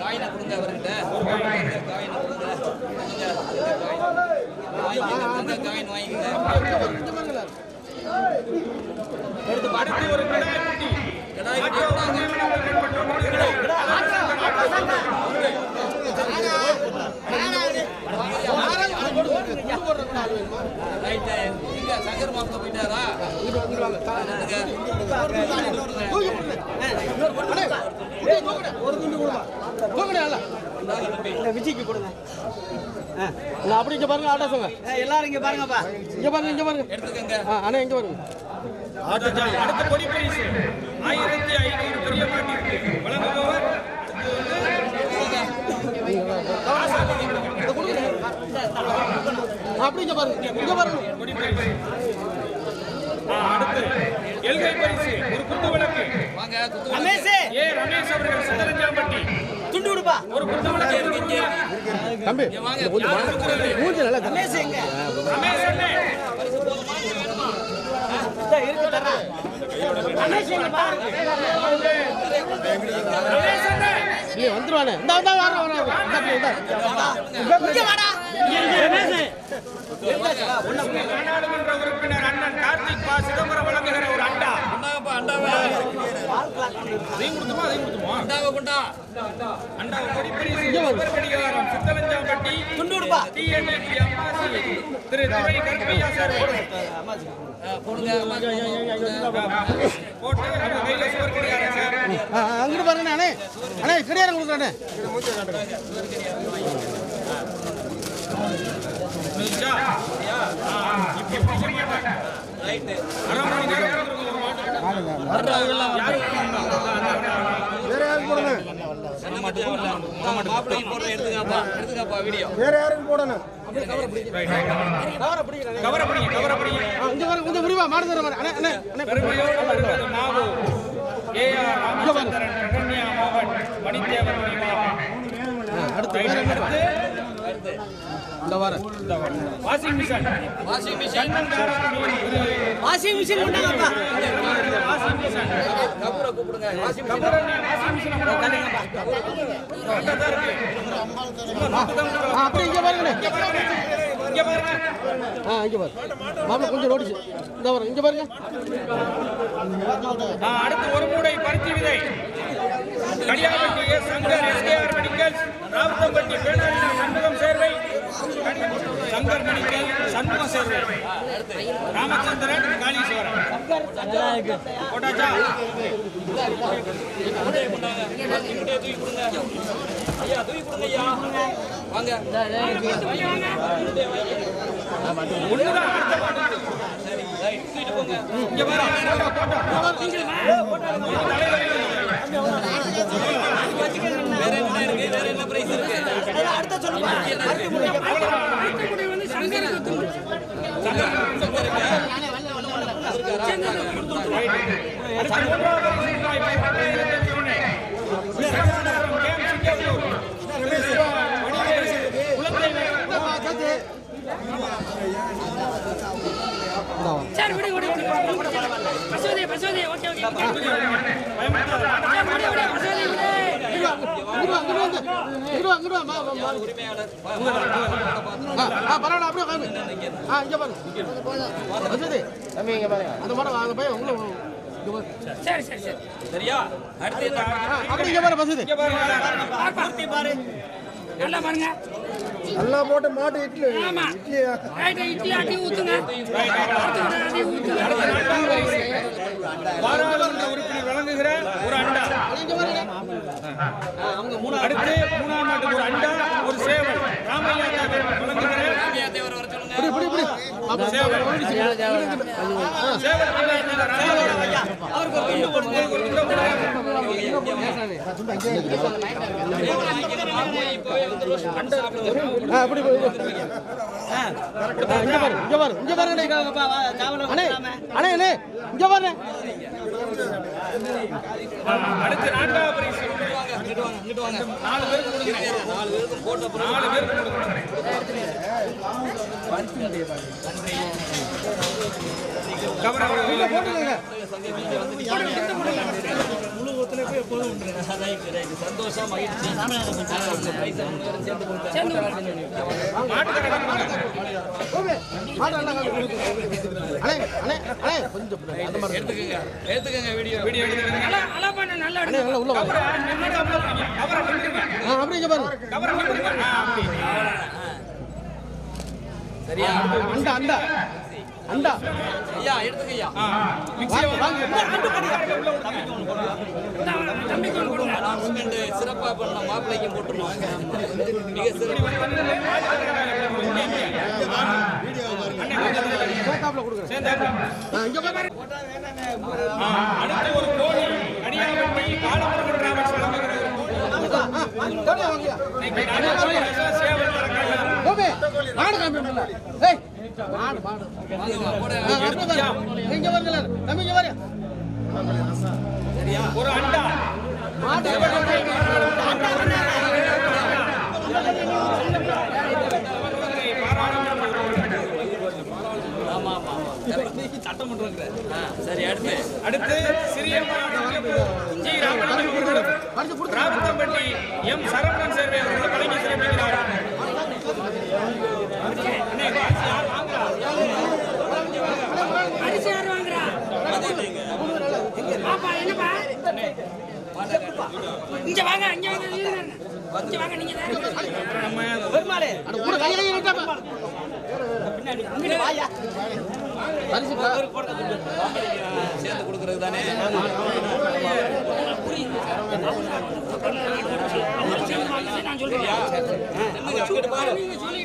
காயினை கொடுங்க அவர்கிட்ட காயினை கொடுங்க காயினை கொடுங்க காயின் வாங்கிங்க அடுத்து ஒரு கிடாய் குட்டி கடாய் கொடுத்தாங்க ரைட்டு இங்க சங்கர் மாப்பிள்ள போயிட்டாரா விஜய்க்கு கொடுங்க நான் அப்படி இங்க பாருங்க ஆட்டோ சொல்லுங்க எல்லாரும் இங்க பாருங்கப்பா இங்க பாருங்க இங்க பாருங்க எடுத்துக்கங்க அண்ணா இங்க பாருங்க அடுத்த கொடி பரிசு ஆயிரத்தி ஐநூறு பெரிய மாட்டிற்கு வழங்குபவர் அப்படி இங்க பாருங்க இங்க பாருங்க. அடுத்து எல்கை பரிசு ஒரு குத்து விளக்கு. வாங்க குத்து ரமேஷ். ஏ ரமேஷ் அவர்கள் சித்தரஞ்சாம்பட்டி துண்டு விடுப்பா. ஒரு குத்து விளக்கு இங்க தம்பி இங்க வாங்க? மூஞ்சி நல்லா ரமேஷ் எங்க? ரமேஷ் அண்ணே. இருக்கு தரேன் ரமேஷ் எங்க பாருங்க. ரமேஷ் அண்ணே. இல்ல வந்துருவானே. இந்த இந்த வர வர நாடாளுமன்ற உறுப்பினர் அண்ணன் கார்த்திக் பா சிதம்பரம் வழங்குகிற ஒரு அண்டா. அண்டாவை அதையும் கொடுத்துமா? அதையும் கொடுத்துமா? அண்டாவை கொண்டா? அண்டா கொடி பரிசு உபர் கடிகாரம் சித்தரஞ்சாம்பட்டி துண்டு விடுப்பா டிஎன்டி அம்மாசி. திரு துரை கருப்பையா சார் போடுங்க போட்டு நம்ம கையில சுவர் கடிகாரம் சார் அங்கிட்டு பாருங்க அண்ணே. அண்ணே கிடையாது கொடுக்குறானே முடிஞ்சா? ஆ, இப்படி பிடிக்க மாட்டேன். ரைட்டு வேற யாருக்கு போடணும் கவரை பிடிங்க கவரை பிடிங்க இங்க பாருங்க கொஞ்சம் விரிவா மாடு தர மாதிரி அண்ணே அண்ணே அண்ணே பெருமையோடு வருவது மாவு ஏஆர் ராமச்சந்திரன் ககன்யா மோகன் மணித்தேவன் வேற? அடுத்து இந்த வாரம். Washing machine. Washing machine. Washing machine கொண்டாங்கப்பா washing machine கபூரை கூப்பிடுங்க. Washing machine. வாஷிங் மிஷின் அப்புறம். ஆ, அப்படியே இங்க பாருங்க. இங்க பாருங்க. ஆ இங்க பாருங்க மாப்பிள்ள கொஞ்சம் நோடிச்சு இந்த பாருங்க இங்க பாருங்க. அடுத்து ஒரு மூடை பருத்தி விதை. Kadiyapatti S Shankar SKR medicals Rauthampatti Penadi Shanmugam Servai. Shankar medical Shanmugam Servai. Ramachandran Kaleeswaran. போட்டாச்சா? ஐயா தூக்கி கொடுங்க ஐயா வாங்க ஒண்ணுதான் அடுத்த பாட்டு. சரி ரைட் தூக்கிட்டு போங்க. இங்க பாரு போட்டா, போட்டா. வேற என்ன இருக்கு வேற என்ன பிரைஸ் இருக்கு அடுத்த சொல்லுங்க சரி விடு விடு விடு. சரி சரி சரி சரியா அடுத்து பாருங்க. பாரு நல்லா பாருங்க நல்லா போட்டு மாட்டு இட்லி. ரைட் இட்லி அடி ஊத்துங்க. பாராளுமன்ற உறுப்பினர் வழங்குகிற ஒரு அண்டா. அடுத்து மூணாம் நாட்டுக்கு ஒரு அண்டா ஒரு சேவல். ராமையா வழங்குகிற அப்படி இங்க பாரு இங்க பாரு இங்க அண்ணே அண்ணே அண்ணே இங்க அடுத்து நான்காவது பரிசு. நாலு பேருக்கு நாலு பேருக்கும் போட்ட நாலு பேருக்கு கொடுக்கணும் கவனம் போட்டுக்கோங்க ரைட் ரைட் சந்தோஷம் மகிழ்ச்சி. அந்த எடுத்துக்கங்க எடுத்துக்கங்க வீடியோ வீடியோ சரியா? அண்டா அண்டா. அண்டா ஐயா எடுத்துக்கய்யா ஆ, மிக்ஸியை வாங்க தம்பிக்கு ஒன்று கொடுங்க அனௌன்ஸ்மெண்ட் சிறப்பா பண்ண மாப்பிள்ளைக்கும் போட்டுருவோம் மிக சிறப்பு சேத்தாப்புல கொடுக்குறேன் அடுத்து ஒரு கோழி அடியாவட்டி காலமுருகன் ராமன் வழங்குகிற ஒரு கோழி. ஆ, ஆ, தோணியா ஒரு அண்டா சட்டமன்றம் சரி அடுத்து அடுத்து சிறிய ஜி எம் சரவணன் சேர்வை அவர்கள் வழங்கி சிறப்பிக்கிறார் அரிசி யார் வாங்குறா பாப்பா என்னப்பா இங்க வாங்க இங்க வாங்க இங்க வாங்க. நீங்க பெருமாளே அட கூட கையில விட்டாப்பா பரிசு சேர்ந்து கொடுக்கறது தானே நான் சொல்றேன்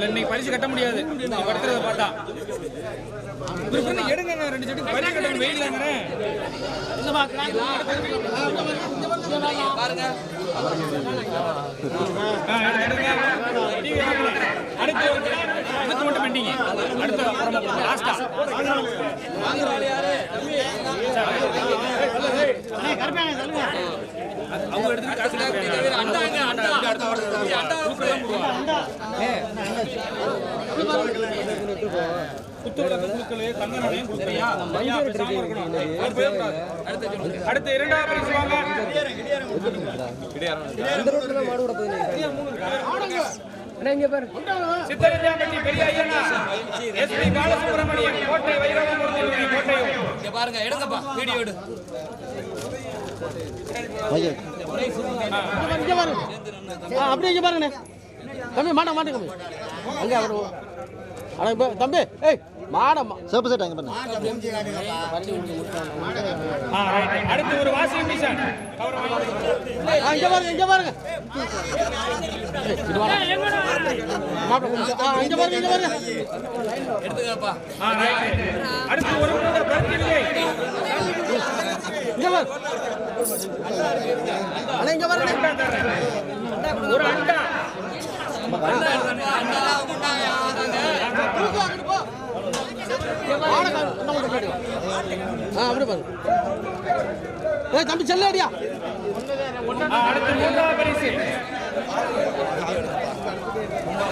இன்னைக்கு பரிசு கட்ட முடியாது. பார்த்தா. எடுங்க ரெண்டு செடி பரிசு கட்ட வெயிலாங்க பாருங்க அடுத்து ஒரு அடுத்து மட்டும் பெண்டிங்க. அடுத்து அவங்க எடுத்துட்டு காசு அண்டாங்க அண்டா அடுத்து அண்டா இரண்டாவது பரிசு வாங்க சித்தரஞ்சாம்பட்டி பெரிய ஐயனா பாலசுப்ரமணியம் கோட்டை வைரவமூர்த்தி பாருங்க எடுங்கப்பா. வீடியோ எடு. இங்க பாருங்க அப்படியே இங்க பாருங்கண்ணே. தம்பி மாட்ட மாட்டேங்க அங்கே அவர். அட இப்ப தம்பி ஏய் மாடம்மா சேப்பு செட் அங்கே பண்ணு ஆ, right. அடுத்து ஒரு வாஷிங் மிஷின். ஆ இங்க பாருங்க இங்க பாருங்க. இங்க பாருங்க இங்க பாருங்க. எடுத்துக்கப்பா. அடுத்து ஒரு இங்க பாருங்க ஒரு அண்டா அப்படியே பாருங்க. ஏய் தம்பி செல்லாடியா ஆ, அடுத்து மூன்றாவது பரிசு.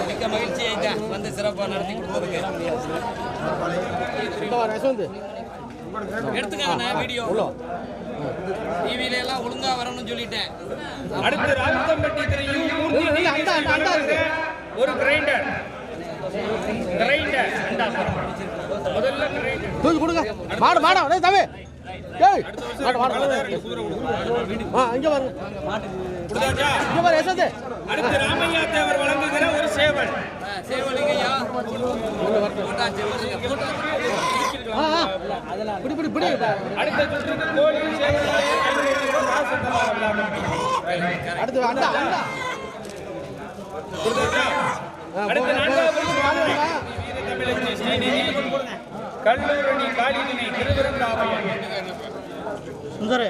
மிக்க மகிழ்ச்சி வந்து. சிறப்பா நடத்தி கொடுத்ததுக்கு வர எடுத்துக்கங்கண்ணே வீடியோ டிவில எல்லாம் ஒழுங்கா வரணும்னு சொல்லிட்டேன். அடுத்து ராமத்தம்பட்டி திரையும் மூர்த்தி இல்ல, இல்ல, அண்டா, அண்டா, அண்டா இருக்கு. ஒரு கிரைண்டர் கிரைண்டர் அண்டா முதல்ல கிரைண்டர் தூக்கி கொடுங்க. மாடு மாடா டேய் தம்பி. ஏய் மாடு மாடு ஆ இங்க பாருங்க. இங்க பாரு அடுத்து ராமையா தேவர் வழங்குகிற ஒரு சேவல். சேவலிங்கய்யா போட்டாச்சு போட்டாச்சு. பிடி பிடி பிடி அடுத்த சுற்றுக்கு கோழி. அடுத்து அண்டா அண்டா அடுத்து நான்காவது ஸ்ரீநிதி திருவிருந்தாவையன் சுந்தரே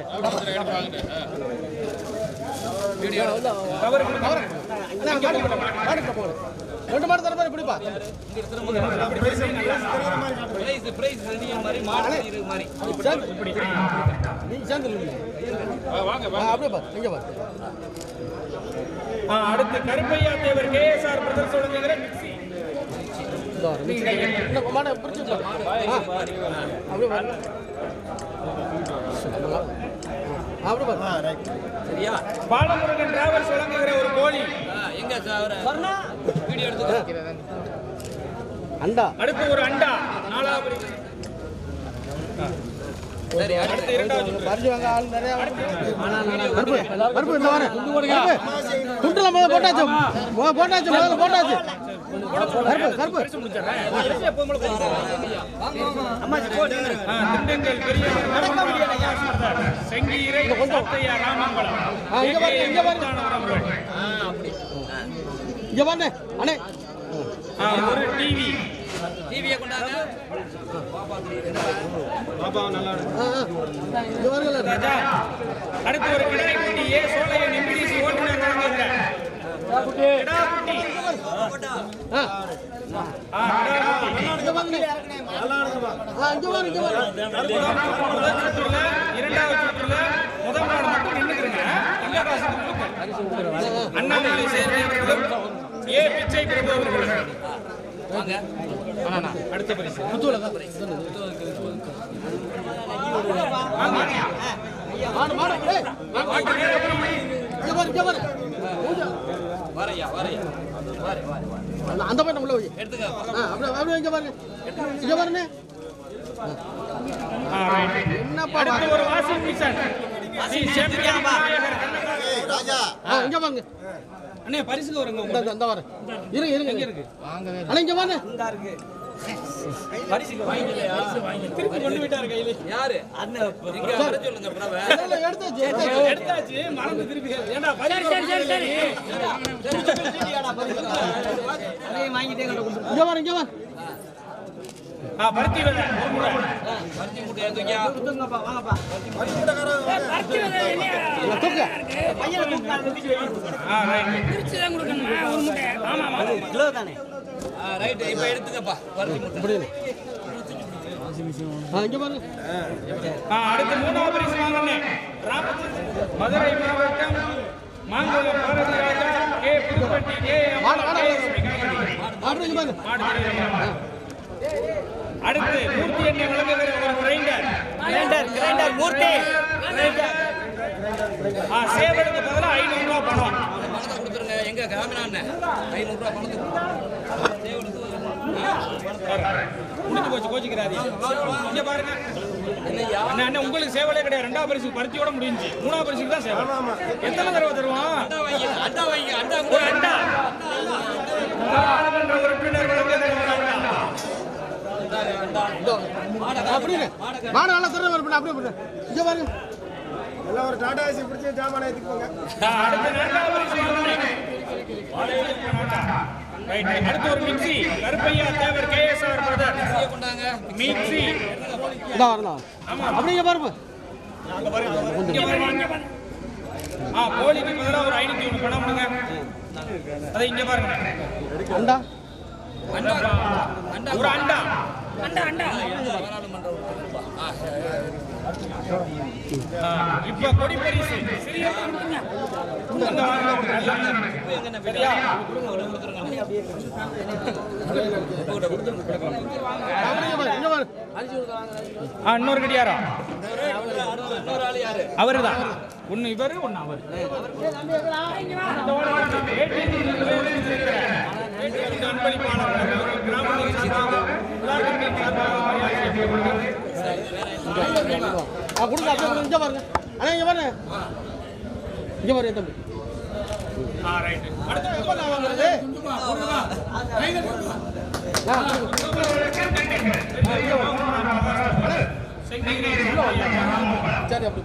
தவறு. ரெண்டு மாடு தர மாதிரி பிடிப்பா. பிரைஸ் பிரைஸ் நீ மாதிரி மாடு இரு மாதிரி இப்படி நீ சேர்ந்து நில்லு. ஆ, அப்படியே பாரு இங்க பாரு. அடுத்து கருப்பையா தேவர் கேஎஸ்ஆர் பிரதர்ஸ் பாரு. சரியா பாலமுருகன் டிராவல்ஸ் வழங்குகிற ஒரு கோழி. அண்டா. அடுத்து ஒரு அண்டா. நாலாவது போட்டாச்சு. போட்டாச்சு போட்டாச்சு. கருப்பு கருப்பு செங்கீரை இங்க பாருங்க, இங்க பாருங்க. இங்க பாருங்க அண்ணே ஆ, ஒரு டிவி டிவியை கொண்டாங்க. இங்க ராஜா அடுத்து ஒரு கிடாய்க்குட்டி ஏ சோழையன் எம்பிடிசி ஓட்டுநர் ஆ, பாருங்க முதல் சுற்றுல இரண்டாவது சுற்றுல முதல் நாள் மட்டும்? அண்ணாமலை ஏ பிச்சை பிரபு அடுத்த பரிசு. வரை அந்த- பையன் உள்ள போய் எடுத்துக்க இங்க பாருங்க இங்க பாருங்க. என்னப்பா ஒரு செம்பியன் விநாயகர் கண்ணதாசன். ஆ இங்க வாங்க. அண்ணே பரிசுக்கு வருங்க இந்த இந்த- இந்த வரேன் இருங்க இருங்க. இங்க இருக்கு? அண்ணா இங்க வாங்க திருப்பி கொண்டு விட்டாரு கையில. யாரு? அண்ணன் எங்க வர சொல்லுங்க பிரபா. இல்ல, எடுத்தாச்சு எடுத்தாச்சு. மறந்து திருப்பி. ஏன்டா சரி சரி சரி இங்க வாங்க இங்க வாங்க ஆ பருத்தி விதை ஒரு முறை பருத்தி மூட்டை எடுத்துக்கியா பருத்தி பிரிச்சு தான் கொடுக்கணுமா ஒரு முட்டை ஆமா ஆமா ரைட் இப்ப எடுத்துக்கப்பா பருத்தி மூட்டை அடுத்து மூணாவது பரிசு வாங்கண்ணே மதுரை மாவட்டம் மாங்குளம் பாரதி ராஜா கே. புதுப்பட்டி கே. மாடு இங்க பாருங்க மாடு. தெரியுமா? அடுத்து மூர்த்தி எண்ணெய் வழங்குகிற ஒரு கிரைண்டர் கிரைண்டர் கிரைண்டர் மூர்த்தி. ஆ சேவலுக்கு பதிலாக ஐநூறு ரூபா பணம். பணத்தை கொடுத்துருங்க எங்க கிராமினா அண்ணன் ஐநூறு ரூபாய் பணத்தை முடிஞ்சு போச்சு கோச்சிக்கிறாரு இங்க பாருங்க. அண்ணா அண்ணா உங்களுக்கு சேவலே கிடையாது. ரெண்டாவது பரிசு பருத்தியோட முடிஞ்சு. மூணாவது பரிசுக்கு தான் சேவல். எத்தனை தடவை தருவோம் அண்டா வைங்க அண்டா வைங்க அண்டா ஒரு அண்டா உறுப்பினர் வழங்குகிற ஒரு அண்டா அப்படின்னு மாடு நல்லா திறமை இருப்பேன் அப்படியே போட்டு இங்க பாருங்க. ஆ, அடுத்து நான்காவது பரிசு வாங்கினேன். ரைட், அடுத்து ஒரு mixie Karuppaiah Thevar KSR brother இங்கே கொண்டாங்க மிக்ஸி இந்த வரலாம் அப்படியே இங்க பாருங்க. இங்க பாருங்க. ஆ பதிலாக ஒரு ஐநூத்தி ஒன்று பணம் கொடுங்க அதை இங்க பாருங்க அண்டா. அண்டா. ஒரு அண்டா. இப்ப கொடி பரிசு. இன்னொரு கடியாரா யாரு அவருதான். ஒன்னு இவரு ஒன்னு அவர். இந்த வாரம் அவர்கள் கிராம சார்பாக உலகத்தின் சார்பாக மரியாதை கொடுங்க அப்படியே இங்கே பாருங்க அண்ணா இங்கே பாருங்க இங்கே பாருங்க தம்பி அடுத்து நான் வாங்குறது சரி அப்படி